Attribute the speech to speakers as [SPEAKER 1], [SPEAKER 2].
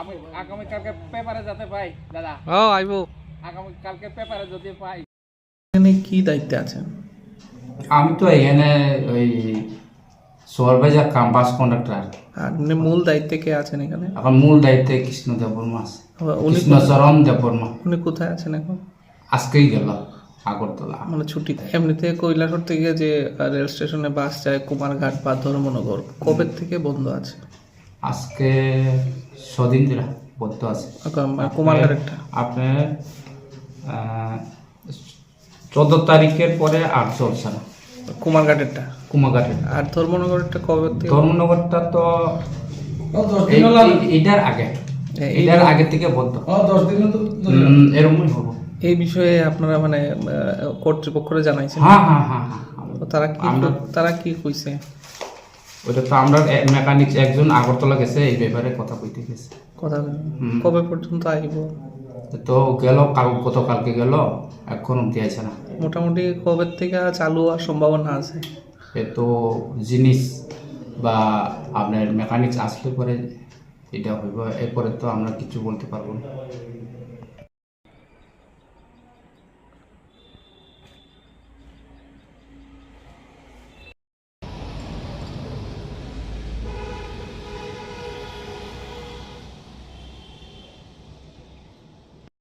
[SPEAKER 1] আমি আগামী কালকে পেপারে যাতে পাই দাদা।
[SPEAKER 2] ও আইবো।
[SPEAKER 1] আগামী কালকে পেপারে যদি পাই।
[SPEAKER 2] এখানে কি দায়িত্বে আছেন?
[SPEAKER 3] আমি তো এখানে ওই সুপারভাইজার কাম বাস কন্ডাক্টর
[SPEAKER 2] আর এমনি মূল দায়িত্বে কে আছেন এখানে?
[SPEAKER 3] এখন মূল দায়িত্বে কৃষ্ণ দেববর্মা আছে
[SPEAKER 2] উনি
[SPEAKER 3] কৃষ্ণচরণ দেববর্মা
[SPEAKER 2] উনি কোথায় আছেন এখন?
[SPEAKER 3] আজকেই গেল আগরতলা।
[SPEAKER 2] মানে ছুটিতে এমনিতে কৈলাসহর থেকে যে রেল স্টেশনে বাস যায় কুমারঘাট বা ধর্মনগর কবে থেকে বন্ধ আছে?
[SPEAKER 3] আজকে ছদিন ধরে বদ্ধ আছে। আপনার চোদ্দ তারিখের পরে আর চলছে না।
[SPEAKER 2] কুমারঘাটেরটা
[SPEAKER 3] কুমাঘাটের
[SPEAKER 2] আর ধর্মনগরেরটা কবে
[SPEAKER 3] ধর্মনগরটা তো এইটার আগে। এটার আগে। থেকে বদ্ধ। এরকমই হব
[SPEAKER 2] এই বিষয়ে আপনারা মানে কর্তৃপক্ষরে জানাইছেন?
[SPEAKER 3] হ্যাঁ হ্যাঁ হ্যাঁ হ্যাঁ।
[SPEAKER 2] তারা কি তারা কি কইছে?
[SPEAKER 3] ওইটা তো আমরা মেকানিক একজন আগরতলা গেছে এই ব্যাপারে কথা কইতে গেছে।
[SPEAKER 2] কথা। কবে পর্যন্ত আইব?
[SPEAKER 3] তো গেল কাল গতকালকে গেল এখন অব্দি আছে না।
[SPEAKER 2] মোটামুটি কবে থেকে চালু হওয়ার সম্ভাবনা আছে?
[SPEAKER 3] এ তো জিনিস বা আপনার মেকানিক্স আসলে পরে এটা হইব এরপরে তো আমরা কিছু বলতে পারব না।